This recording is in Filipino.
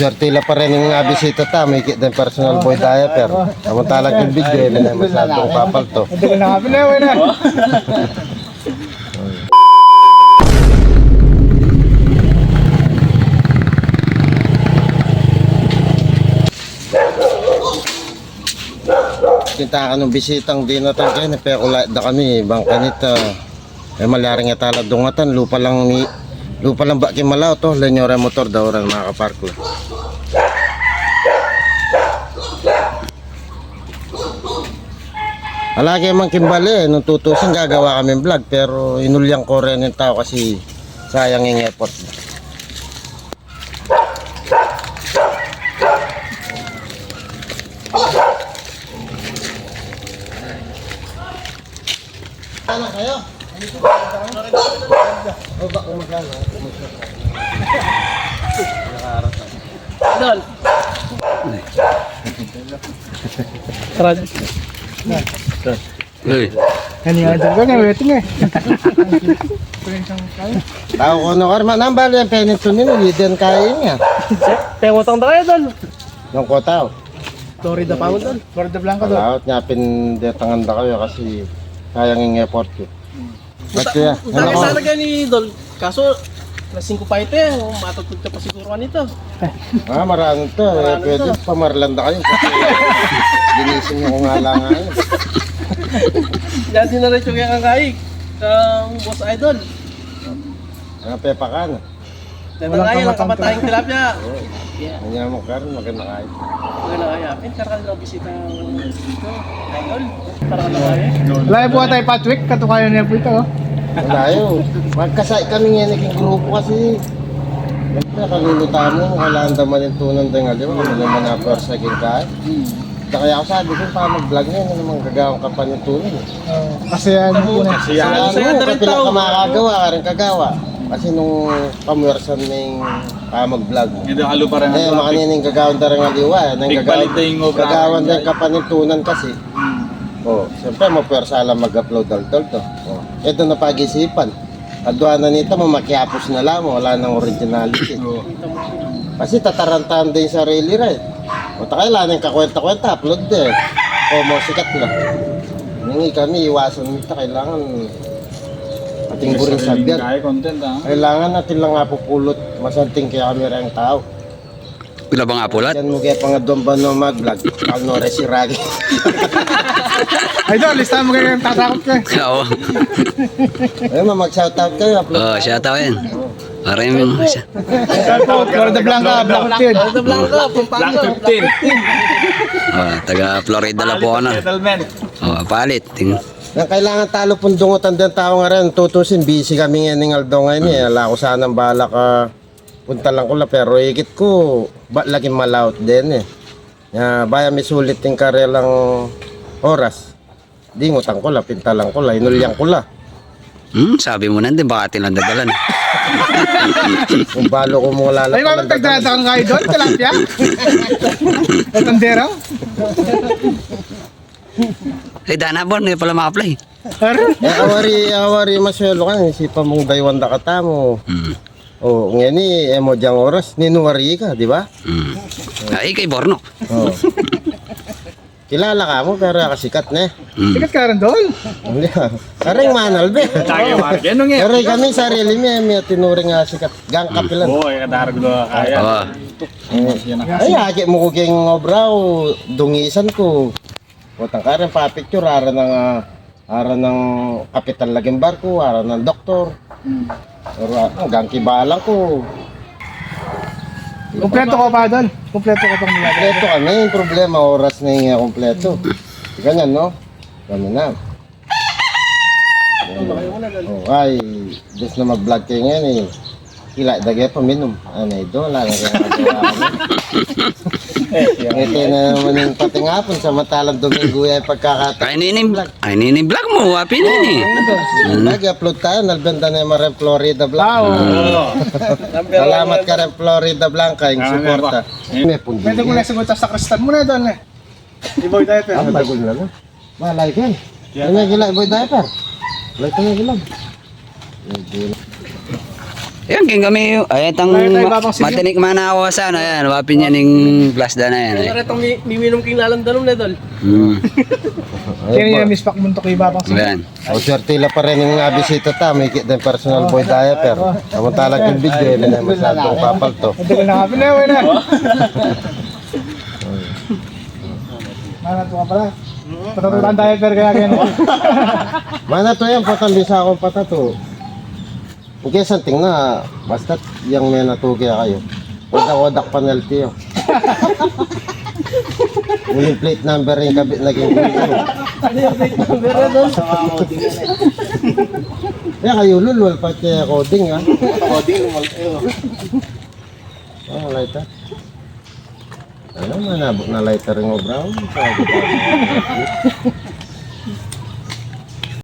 Swertila pa rin yung nga bisita ta, may kit din personal boy diaper. Samantalang yung video, yun na masyadong papalto. Hindi ko nakapinawa na. Kita ka ng bisitang di na tayo kayo, pero kula da kami, bang kanita. Eh malaring nga tala dungatan, lupa lang ni lupa lang ba kimalaw to, lenyora motor daw rin mga kaparko. Alagi man kimbali, eh, nung tutusin gagawa kami vlog, pero inulyang ko rin yung tao kasi sayang yung effort. Ano kayo? O ba kung magkano? Dol. Tara. Uy, Ano yung dyan ko na, waiting eh. Tao ko no karma nang bali ang penito nino yun kaya niya. Pengotang tayo, Dol. Yung ko tao. Florida pa Dol. Florida Blanca, Dol. Laot niya pindetangan da kayo kasi sayang yung effort ko. Ba't kaya? Ano ko? sana gani Dol. Kaso, lasing ko pa ito eh. Matutod ka pa siguro kanito. Ah, marami to. Eh, Marami pwede pamarlanda kayo kasi ginising niyo kung nga lang nga yun. Yan din na rin yung kaya kakaig. Ang boss idol. Mga pepa ka na. Dahil Walang kaya, ang kamatang kamatayang tilapia. Kanya mo karon maganda kayo. Maganda kaya. Pin, kara ka bisita dito. Idol. Para ka na kaya. Layo po tayo, Patrick. Katukayo niya po ito, oh. Wala yun. Magkasay kami nga naging grupo kasi. Basta kaluluta mo, walaan naman yung tunan tayo nga. Di ba? Ano naman na first second ka. Kaya ako sabi ko, pa mag-vlog niya, ano naman gagawang ka pa ng tunan. Oh, kasi ano po na. Kaya ano, Masaya na rin kapila tao. ka makakagawa, ka rin kagawa. Kasi nung pamuwersan na yung ah, mag-vlog mo. Hindi halo pa rin Eh, makanining gagawin na rin ang liwa. Nang Big gagawin, balit na yung obra. gagawan din ka pa ng tunan kasi. Oh, siyempre mo pwersa lang mag-upload dal to. Oh. Ito na pag-isipan. Adwa na nito, mamakiapos na lang, wala nang originality. Kasi tatarantahan din yung sarili rin. O kailangan ng kakwenta-kwenta, upload din. O mo sikat lang. Hindi kami, iwasan nito, kailangan ating buring sabyan. Kaya content ah. Kailangan natin lang nga pupulot, masanting kaya kami rin tao. pila ba nga pulat? Yan mo kaya pangadong ba no mag-vlog, kalno rin si Ragi. Ay, Dol, lista mo kayo yung tatakot ko eh. Oo. Ayun, mag-shoutout kayo, upload. Oh, siya tao yan. Para yung siya. Ito po, Florida Blanca, Black Tin. Florida Blanca, Pampanga. Black 15. Oh, taga Florida lang po ako na. Settlement. Oh, palit. Ting. Nang kailangan talo pundungutan din tao nga rin, tutusin, busy kami nga ng Aldo ngayon eh. Ala ko sanang bala ka, punta lang ko la, pero ikit ko, ba lagi malaut din eh. Ya, baya may sulit yung karelang oras. Di ngutang ko la, pinta lang ko la, inulyang ko la. Hmm, sabi mo na din, baka tinandagalan. Kung balo ko mo wala Ay, mabang tagdadakang kayo doon, tilapia. Tatandero. Eh, dana bon, may pala ma-apply. Eh, awari, awari maswelo ka, isipa mong daywan da kata mo. Hmm. Oh, ngayon ni, eh mo diyang oras, ninuwari ka, di ba? Hmm. Ay, kay Borno. Oh. Kilala ka mo, pero kasikat na eh. Hmm. Sikat ka rin doon. Hindi ah. Kareng manal be. Kaya mark. Yan nga. Pero kami sarili mi may tinuring nga sikat gang kapilan. Boy, kadarag do kaya. Oh, Ay agi mo ko keng obraw dungisan ko. Butang karen pa picture ara ng ah, ara ng kapital laging barko, ara ng doktor. Pero ah, gang kibalang ko. Kompleto ka pa doon. Kompleto ka pang nilagay. Kompleto kami, yung problema oras na yung kompleto. Ganyan no? Ganyan na. Oh, ay, just na mag-vlog kayo ngayon eh. Kila, dagay pa minum. Ano ito, wala na kaya. Ito na naman yung pating hapon, samantalang Domingo ay pagkakataon. ay ninim, ay ninim vlog mo, wapi na ni. Nag-upload tayo, nalbenda na yung mga Florida Blanca. Wow. Salamat ka rin Florida Blanca, yung Ah, suporta. May pundi. Pwede ko na sagot sa kristan mo na doon eh. Iboy tayo Ah, pero. bago na lang. Malay ka. Ano nga gila, boy diaper? Malay ka na gila. Yan, king kami, ay, itang Tayo, tayo, matinik manawasan, ayan, wapin yan yung plasda na yan. Kaya rin itong miminong king lalandanom na. Hmm. Kaya niya Miss Pak Muntok kay Babang Sige. Ayan. O swertila pa rin yung nabisita ta, may kit ng personal boy diaper. Samantalang yung video, hindi na masyadong papalto. Hindi ko nakapin na, wala na. Manat ka pala. Patatutan tayo pero kaya kaya Mana to yan, patambisa akong patato. Hindi santing na, basta yung may natugya kayo. Wadak-wadak penalty yun. Yung plate number yung kabit naging gulo. Kaya kayo lulwal pati coding ha. Coding lumal. Oh, lighter. Ano manabok na lighter ng brown? Sabi ko.